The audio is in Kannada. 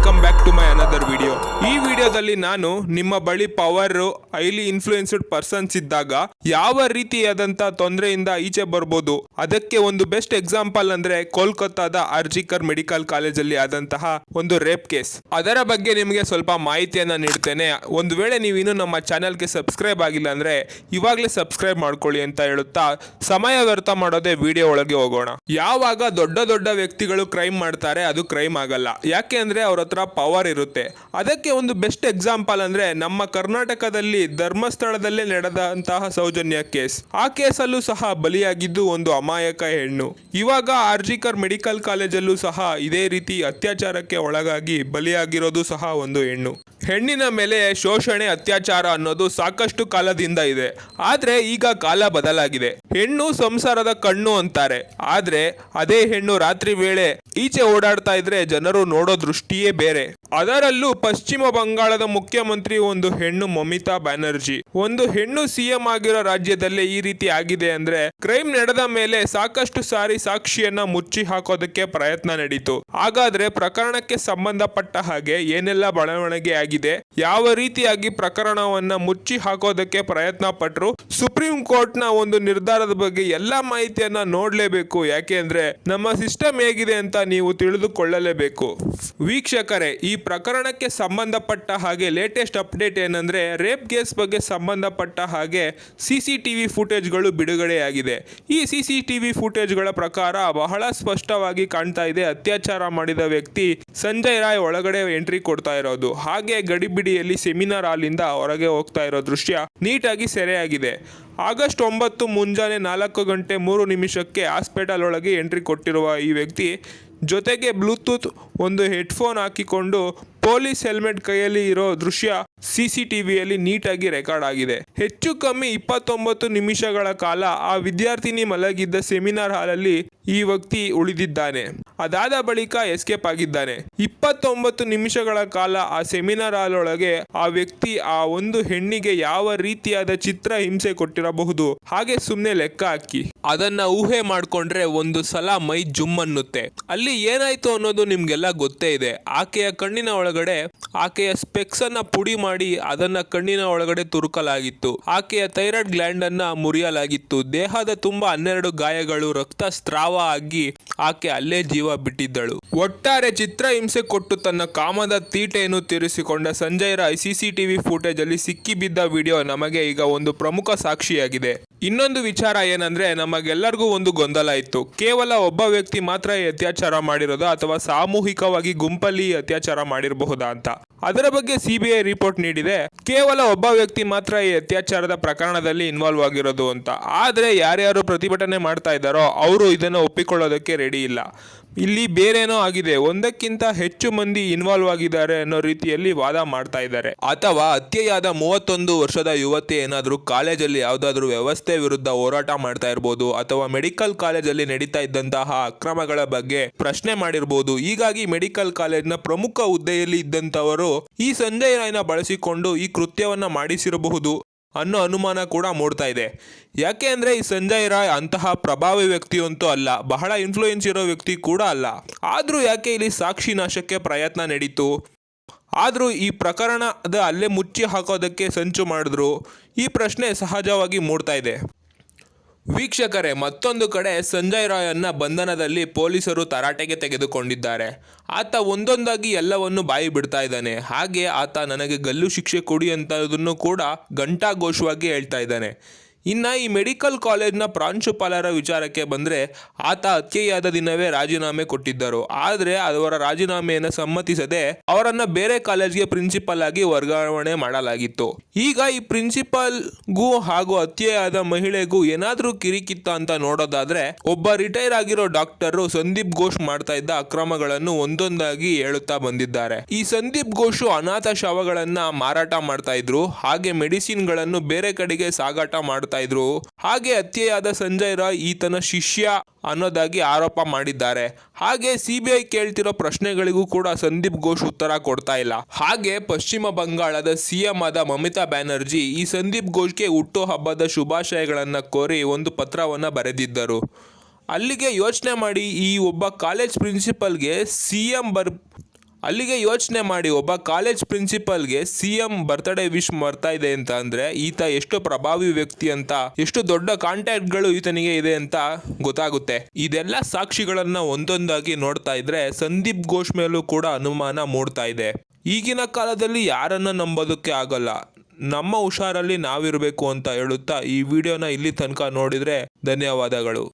come back. ವಿಡಿಯೋದಲ್ಲಿ ನಾನು ನಿಮ್ಮ ಬಳಿ ಪವರ್ ಹೈಲಿ ಇನ್ಫ್ಲೂಯೆನ್ಸ್ಡ್ ಪರ್ಸನ್ಸ್ ಇದ್ದಾಗ ಯಾವ ರೀತಿಯಾದಂಥ ತೊಂದರೆಯಿಂದ ಈಚೆ ಬರ್ಬೋದು? ಅದಕ್ಕೆ ಒಂದು ಬೆಸ್ಟ್ ಎಕ್ಸಾಂಪಲ್ ಅಂದ್ರೆ ಕೋಲ್ಕತ್ತಾದ ಅರ್ಜಿಕರ್ ಮೆಡಿಕಲ್ ಕಾಲೇಜಲ್ಲಿ ಆದಂತಹ ಒಂದು ರೇಪ್ ಕೇಸ್ ಅದರ ಬಗ್ಗೆ ನಿಮಗೆ ಸ್ವಲ್ಪ ಮಾಹಿತಿಯನ್ನ ನೀಡ್ತೇನೆ. ಒಂದು ವೇಳೆ ನೀವು ಇನ್ನೂ ನಮ್ಮ ಚಾನೆಲ್ಗೆ ಸಬ್ಸ್ಕ್ರೈಬ್ ಆಗಿಲ್ಲ ಅಂದ್ರೆ ಇವಾಗಲೇ ಸಬ್ಸ್ಕ್ರೈಬ್ ಮಾಡ್ಕೊಳ್ಳಿ ಅಂತ ಹೇಳುತ್ತಾ, ಸಮಯ ವ್ಯರ್ಥ ಮಾಡೋದೇ ವಿಡಿಯೋ ಒಳಗೆ ಹೋಗೋಣ. ಯಾವಾಗ ದೊಡ್ಡ ದೊಡ್ಡ ವ್ಯಕ್ತಿಗಳು ಕ್ರೈಮ್ ಮಾಡ್ತಾರೆ, ಅದು ಕ್ರೈಮ್ ಆಗಲ್ಲ. ಯಾಕೆ ಅಂದ್ರೆ ಅವ್ರ ಹತ್ರ ಪವರ್ ಇರುತ್ತೆ. ಅದಕ್ಕೆ ಒಂದು ಬೆಸ್ಟ್ ಎಕ್ಸಾಂಪಲ್ ಅಂದ್ರೆ ನಮ್ಮ ಕರ್ನಾಟಕದಲ್ಲಿ ಧರ್ಮಸ್ಥಳದಲ್ಲೇ ನಡೆದಂತಹ ಸೌಜನ್ಯ ಕೇಸ್. ಆ ಕೇಸಲ್ಲೂ ಸಹ ಬಲಿಯಾಗಿದ್ದು ಒಂದು ಅಮಾಯಕ ಹೆಣ್ಣು. ಇವಾಗ ಆರ್ಜಿಕರ್ ಮೆಡಿಕಲ್ ಕಾಲೇಜಲ್ಲೂ ಸಹ ಇದೇ ರೀತಿ ಅತ್ಯಾಚಾರಕ್ಕೆ ಒಳಗಾಗಿ ಬಲಿಯಾಗಿರೋದು ಸಹ ಒಂದು ಹೆಣ್ಣು. ಹೆಣ್ಣಿನ ಮೇಲೆ ಶೋಷಣೆ, ಅತ್ಯಾಚಾರ ಅನ್ನೋದು ಸಾಕಷ್ಟು ಕಾಲದಿಂದ ಇದೆ. ಆದ್ರೆ ಈಗ ಕಾಲ ಬದಲಾಗಿದೆ. ಹೆಣ್ಣು ಸಂಸಾರದ ಕಣ್ಣು ಅಂತಾರೆ. ಆದ್ರೆ ಅದೇ ಹೆಣ್ಣು ರಾತ್ರಿ ವೇಳೆ ಈಚೆ ಓಡಾಡ್ತಾ ಇದ್ರೆ ಜನರು ನೋಡೋ ದೃಷ್ಟಿಯೇ ಬೇರೆ. ಅದರಲ್ಲೂ ಪಶ್ಚಿಮ ಬಂಗಾಳದ ಮುಖ್ಯಮಂತ್ರಿ ಒಂದು ಹೆಣ್ಣು ಮಮಿತಾ ಬ್ಯಾನರ್ಜಿ. ಒಂದು ಹೆಣ್ಣು ಸಿಎಂ ಆಗಿರೋ ರಾಜ್ಯದಲ್ಲಿ ಈ ರೀತಿ ಆಗಿದೆ ಅಂದ್ರೆ ಕ್ರೈಮ್ ನಡೆದ ಮೇಲೆ ಸಾಕಷ್ಟು ಸಾರಿ ಸಾಕ್ಷಿಯನ್ನ ಮುಚ್ಚಿ ಹಾಕೋದಕ್ಕೆ ಪ್ರಯತ್ನ ನಡೀತು. ಹಾಗಾದ್ರೆ ಪ್ರಕರಣಕ್ಕೆ ಸಂಬಂಧಪಟ್ಟ ಹಾಗೆ ಏನೆಲ್ಲ ಬೆಳವಣಿಗೆ ಆಗಿದೆ, ಯಾವ ರೀತಿಯಾಗಿ ಪ್ರಕರಣವನ್ನ ಮುಚ್ಚಿ ಹಾಕೋದಕ್ಕೆ ಪ್ರಯತ್ನ ಪಟ್ರು, ಸುಪ್ರೀಂ ಕೋರ್ಟ್ನ ಒಂದು ನಿರ್ಧಾರದ ಬಗ್ಗೆ ಎಲ್ಲಾ ಮಾಹಿತಿಯನ್ನ ನೋಡ್ಲೇಬೇಕು. ಯಾಕೆ ಅಂದ್ರೆ ನಮ್ಮ ಸಿಸ್ಟಮ್ ಹೇಗಿದೆ ಅಂತ ನೀವು ತಿಳಿದುಕೊಳ್ಳಲೇಬೇಕು. ವೀಕ್ಷಕರೇ, ಈ ಪ್ರಕರಣಕ್ಕೆ ಸಂಬಂಧಪಟ್ಟ ಹಾಗೆ ಲೇಟೆಸ್ಟ್ ಅಪ್ಡೇಟ್ ಏನಂದರೆ ರೇಪ್ ಕೇಸ್ ಬಗ್ಗೆ ಸಂಬಂಧಪಟ್ಟ ಹಾಗೆ ಸಿ ಸಿ ಟಿ ವಿ ಫುಟೇಜ್ಗಳು ಬಿಡುಗಡೆಯಾಗಿದೆ. ಈ ಸಿ ಸಿ ಟಿ ವಿ ಫುಟೇಜ್ಗಳ ಪ್ರಕಾರ ಬಹಳ ಸ್ಪಷ್ಟವಾಗಿ ಕಾಣ್ತಾ ಇದೆ. ಅತ್ಯಾಚಾರ ಮಾಡಿದ ವ್ಯಕ್ತಿ ಸಂಜಯ್ ರಾಯ್ ಒಳಗಡೆ ಎಂಟ್ರಿ ಕೊಡ್ತಾ ಇರೋದು. ಹಾಗೆ ಗಡಿಬಿಡಿಯಲ್ಲಿ ಸೆಮಿನಾರ್ ಹಾಲಿಂದ ಹೊರಗೆ ಹೋಗ್ತಾ ಇರೋ ದೃಶ್ಯ ನೀಟಾಗಿ ಸೆರೆಯಾಗಿದೆ. ಆಗಸ್ಟ್ ಒಂಬತ್ತು ಮುಂಜಾನೆ ನಾಲ್ಕು ಗಂಟೆ ಮೂರು ನಿಮಿಷಕ್ಕೆ ಹಾಸ್ಪಿಟಲ್ ಒಳಗೆ ಎಂಟ್ರಿ ಕೊಟ್ಟಿರುವ ಈ ವ್ಯಕ್ತಿ ಜೊತೆಗೆ ಬ್ಲೂಟೂತ್ ಒಂದು ಹೆಡ್ಫೋನ್ ಹಾಕಿಕೊಂಡು ಪೊಲೀಸ್ ಹೆಲ್ಮೆಟ್ ಕೈಯಲ್ಲಿ ಇರೋ ದೃಶ್ಯ ಸಿ ನೀಟಾಗಿ ರೆಕಾರ್ಡ್ ಆಗಿದೆ. ಹೆಚ್ಚು ಕಮ್ಮಿ ಇಪ್ಪತ್ತೊಂಬತ್ತು ನಿಮಿಷಗಳ ಕಾಲ ಆ ವಿದ್ಯಾರ್ಥಿನಿ ಮಲಗಿದ್ದ ಸೆಮಿನಾರ್ ಹಾಲಲ್ಲಿ ಈ ವ್ಯಕ್ತಿ ಉಳಿದಿದ್ದಾನೆ. ಅದಾದ ಬಳಿಕ ಎಸ್ಕೇಪ್ ಆಗಿದ್ದಾನೆ. ಇಪ್ಪತ್ತೊಂಬತ್ತು ನಿಮಿಷಗಳ ಕಾಲ ಆ ಸೆಮಿನಾರ್ ಹಾಲ್ ಒಳಗೆ ಆ ವ್ಯಕ್ತಿ ಆ ಒಂದು ಹೆಣ್ಣಿಗೆ ಯಾವ ರೀತಿಯಾದ ಚಿತ್ರ ಹಿಂಸೆ ಕೊಟ್ಟಿರಬಹುದು ಹಾಗೆ ಸುಮ್ಮನೆ ಲೆಕ್ಕ ಹಾಕಿ. ಅದನ್ನ ಊಹೆ ಮಾಡ್ಕೊಂಡ್ರೆ ಒಂದು ಸಲ ಮೈ ಜುಮ್ ಅನ್ನುತ್ತೆ. ಅಲ್ಲಿ ಏನಾಯ್ತು ಅನ್ನೋದು ನಿಮ್ಗೆಲ್ಲ ಗೊತ್ತೇ ಇದೆ. ಆಕೆಯ ಕಣ್ಣಿನ ಒಳಗಡೆ ಆಕೆಯ ಸ್ಪೆಕ್ಸ್ ಅನ್ನ ಪುಡಿ ಮಾಡಿ ಅದನ್ನ ಕಣ್ಣಿನ ಒಳಗಡೆ ತುರುಕಲಾಗಿತ್ತು. ಆಕೆಯ ಥೈರಾಯ್ಡ್ ಗ್ಲ್ಯಾಂಡ್ ಅನ್ನ ಮುರಿಯಲಾಗಿತ್ತು. ದೇಹದ ತುಂಬಾ ಹನ್ನೆರಡು ಗಾಯಗಳು ರಕ್ತ ಸ್ರಾವ ಆಗಿ ಆಕೆ ಅಲ್ಲೇ ಜೀವ ಬಿಟ್ಟಿದ್ದಳು. ಒಟ್ಟಾರೆ ಚಿತ್ರಹಿಂಸೆ ಕೊಟ್ಟು ತನ್ನ ಕಾಮದ ತೀಟೆಯನ್ನು ತೀರಿಸಿಕೊಂಡ ಸಂಜಯ್ ರಾಯ್ ಸಿಸಿಟಿವಿ ಫುಟೇಜ್ ಅಲ್ಲಿ ಸಿಕ್ಕಿಬಿದ್ದ ವಿಡಿಯೋ ನಮಗೆ ಈಗ ಒಂದು ಪ್ರಮುಖ ಸಾಕ್ಷಿಯಾಗಿದೆ. ಇನ್ನೊಂದು ವಿಚಾರ ಏನಂದ್ರೆ, ನಮಗೆಲ್ಲರಿಗೂ ಒಂದು ಗೊಂದಲ ಇತ್ತು. ಕೇವಲ ಒಬ್ಬ ವ್ಯಕ್ತಿ ಮಾತ್ರ ಅತ್ಯಾಚಾರ ಮಾಡಿರೋದು ಅಥವಾ ಸಾಮೂಹಿಕವಾಗಿ ಗುಂಪಲ್ಲಿ ಅತ್ಯಾಚಾರ ಮಾಡಿರಬಹುದಾ ಅಂತ? ಅದರ ಬಗ್ಗೆ ಸಿಬಿಐ ರಿಪೋರ್ಟ್ ನೀಡಿದೆ, ಕೇವಲ ಒಬ್ಬ ವ್ಯಕ್ತಿ ಮಾತ್ರ ಈ ಅತ್ಯಾಚಾರದ ಪ್ರಕರಣದಲ್ಲಿ ಇನ್ವಾಲ್ವ್ ಆಗಿರೋದು ಅಂತ. ಆದ್ರೆ ಯಾರ್ಯಾರು ಪ್ರತಿಭಟನೆ ಮಾಡ್ತಾ ಇದ್ದಾರೋ, ಅವರು ಇದನ್ನು ಒಪ್ಪಿಕೊಳ್ಳೋದಕ್ಕೆ ರೆಡಿ ಇಲ್ಲ. ಇಲ್ಲಿ ಬೇರೇನೋ ಆಗಿದೆ. ಒಂದಕ್ಕಿಂತ ಹೆಚ್ಚು ಮಂದಿ ಇನ್ವಾಲ್ವ್ ಆಗಿದ್ದಾರೆ ಅನ್ನೋ ರೀತಿಯಲ್ಲಿ ವಾದ ಮಾಡ್ತಾ ಇದ್ದಾರೆ. ಅಥವಾ ಹತ್ಯೆಯಾದ ಮೂವತ್ತೊಂದು ವರ್ಷದ ಯುವತಿ ಏನಾದರೂ ಕಾಲೇಜಲ್ಲಿ ಯಾವುದಾದ್ರೂ ವ್ಯವಸ್ಥೆ ವಿರುದ್ಧ ಹೋರಾಟ ಮಾಡ್ತಾ ಇರ್ಬೋದು ಅಥವಾ ಮೆಡಿಕಲ್ ಕಾಲೇಜಲ್ಲಿ ನಡೀತಾ ಇದ್ದಂತಹ ಅಕ್ರಮಗಳ ಬಗ್ಗೆ ಪ್ರಶ್ನೆ ಮಾಡಿರ್ಬೋದು. ಹೀಗಾಗಿ ಮೆಡಿಕಲ್ ಕಾಲೇಜ್ನ ಪ್ರಮುಖ ಹುದ್ದೆಯಲ್ಲಿ ಇದ್ದಂಥವರು ಈ ಸಂಜಯ್ ರಾಯ್ನ ಬಳಸಿಕೊಂಡು ಈ ಕೃತ್ಯವನ್ನ ಮಾಡಿಸಿರಬಹುದು. ಅನ್ನೋ ಅನುಮಾನ ಕೂಡ ಮೂಡ್ತಾ ಇದೆ. ಯಾಕೆ ಅಂದರೆ ಈ ಸಂಜಯ್ ರಾಯ್ ಅಂತಹ ಪ್ರಭಾವಿ ವ್ಯಕ್ತಿಯಂತೂ ಅಲ್ಲ, ಬಹಳ ಇನ್ಫ್ಲೂಯೆನ್ಸ್ ಇರೋ ವ್ಯಕ್ತಿ ಕೂಡ ಅಲ್ಲ. ಆದರೂ ಯಾಕೆ ಇಲ್ಲಿ ಸಾಕ್ಷಿ ನಾಶಕ್ಕೆ ಪ್ರಯತ್ನ ನಡೀತು? ಆದರೂ ಈ ಪ್ರಕರಣದ ಅಲ್ಲೇ ಮುಚ್ಚಿ ಹಾಕೋದಕ್ಕೆ ಸಂಚು ಮಾಡಿದ್ರು? ಈ ಪ್ರಶ್ನೆ ಸಹಜವಾಗಿ ಮೂಡ್ತಾ ಇದೆ. ವೀಕ್ಷಕರೇ, ಮತ್ತೊಂದು ಕಡೆ ಸಂಜಯ್ ರಾಯನ್ನ ಬಂಧನದಲ್ಲಿ ಪೊಲೀಸರು ತರಾಟೆಗೆ ತೆಗೆದುಕೊಂಡಿದ್ದಾರೆ. ಆತ ಒಂದೊಂದಾಗಿ ಎಲ್ಲವನ್ನು ಬಾಯಿ ಬಿಡ್ತಾ ಇದ್ದಾನೆ. ಹಾಗೆ ಆತ ನನಗೆ ಗಲ್ಲು ಶಿಕ್ಷೆ ಕೊಡಿ ಅಂತದನ್ನು ಕೂಡ ಘಂಟಾಘೋಷವಾಗಿ ಹೇಳ್ತಾ ಇದ್ದಾನೆ. ಇನ್ನ ಈ ಮೆಡಿಕಲ್ ಕಾಲೇಜ್ನ ಪ್ರಾಂಶುಪಾಲರ ವಿಚಾರಕ್ಕೆ ಬಂದ್ರೆ ಆತ ಹತ್ಯೆಯಾದ ದಿನವೇ ರಾಜೀನಾಮೆ ಕೊಟ್ಟಿದ್ದರು. ಆದರೆ ಅವರ ರಾಜೀನಾಮೆಯನ್ನು ಸಮ್ಮತಿಸದೆ ಅವರನ್ನು ಬೇರೆ ಕಾಲೇಜ್ಗೆ ಪ್ರಿನ್ಸಿಪಲ್ ಆಗಿ ವರ್ಗಾವಣೆ ಮಾಡಲಾಗಿತ್ತು. ಈಗ ಈ ಪ್ರಿನ್ಸಿಪಲ್ಗೂ ಹಾಗೂ ಹತ್ಯೆಯಾದ ಮಹಿಳೆಗೂ ಏನಾದರೂ ಕಿರಿಕಿತ್ತ ಅಂತ ನೋಡೋದಾದ್ರೆ ಒಬ್ಬ ರಿಟೈರ್ ಆಗಿರೋ ಡಾಕ್ಟರ್ ಸಂದೀಪ್ ಘೋಷ್ ಮಾಡ್ತಾ ಇದ್ದ ಅಕ್ರಮಗಳನ್ನು ಒಂದೊಂದಾಗಿ ಹೇಳುತ್ತಾ ಬಂದಿದ್ದಾರೆ. ಈ ಸಂದೀಪ್ ಘೋಷು ಅನಾಥ ಶವಗಳನ್ನು ಮಾರಾಟ ಮಾಡ್ತಾ ಇದ್ರು. ಹಾಗೆ ಮೆಡಿಸಿನ್ಗಳನ್ನು ಬೇರೆ ಕಡೆಗೆ ಸಾಗಾಟ ಮಾಡ್ತಾ ಇದ್ರು. ಹಾಗೆ ಹತ್ಯೆಯಾದ ಸಂಜಯ್ ರಾಯ್ ಈತನ ಶಿಷ್ಯ ಅನ್ನೋದಾಗಿ ಆರೋಪ ಮಾಡಿದ್ದಾರೆ. ಹಾಗೆ ಸಿಬಿಐ ಕೇಳ್ತಿರೋ ಪ್ರಶ್ನೆಗಳಿಗೂ ಕೂಡ ಸಂದೀಪ್ ಘೋಷ್ ಉತ್ತರ ಕೊಡ್ತಾ ಇಲ್ಲ. ಹಾಗೆ ಪಶ್ಚಿಮ ಬಂಗಾಳದ ಸಿಎಂ ಆದ ಮಮತಾ ಬ್ಯಾನರ್ಜಿ ಈ ಸಂದೀಪ್ ಘೋಷ್ಗೆ ಹುಟ್ಟು ಹಬ್ಬದ ಶುಭಾಶಯಗಳನ್ನ ಕೋರಿ ಒಂದು ಪತ್ರವನ್ನ ಬರೆದಿದ್ದರು. ಅಲ್ಲಿಗೆ ಯೋಚನೆ ಮಾಡಿ ಈ ಒಬ್ಬ ಕಾಲೇಜ್ ಪ್ರಿನ್ಸಿಪಲ್ಗೆ ಸಿ ಎಂ ಬರ್ ಅಲ್ಲಿಗೆ ಯೋಚನೆ ಮಾಡಿ ಒಬ್ಬ ಕಾಲೇಜ್ ಪ್ರಿನ್ಸಿಪಲ್ಗೆ ಸಿ ಎಂ ಬರ್ತ್ಡೇ ವಿಶ್ ಮಾಡ್ತಾ ಇದೆ ಅಂತ ಅಂದ್ರೆ, ಈತ ಎಷ್ಟು ಪ್ರಭಾವಿ ವ್ಯಕ್ತಿ ಅಂತ, ಎಷ್ಟು ದೊಡ್ಡ ಕಾಂಟ್ಯಾಕ್ಟ್ಗಳು ಈತನಿಗೆ ಇದೆ ಅಂತ ಗೊತ್ತಾಗುತ್ತೆ. ಇದೆಲ್ಲ ಸಾಕ್ಷಿಗಳನ್ನ ಒಂದೊಂದಾಗಿ ನೋಡ್ತಾ ಇದ್ರೆ, ಸಂದೀಪ್ ಘೋಷ್ ಮೇಲೂ ಕೂಡ ಅನುಮಾನ ಮೂಡ್ತಾ ಇದೆ. ಈಗಿನ ಕಾಲದಲ್ಲಿ ಯಾರನ್ನ ನಂಬೋದಕ್ಕೆ ಆಗಲ್ಲ. ನಮ್ಮ ಹುಷಾರಲ್ಲಿ ನಾವಿರಬೇಕು ಅಂತ ಹೇಳುತ್ತಾ ಈ ವಿಡಿಯೋನ ಇಲ್ಲಿ ತನಕ ನೋಡಿದ್ರೆ ಧನ್ಯವಾದಗಳು.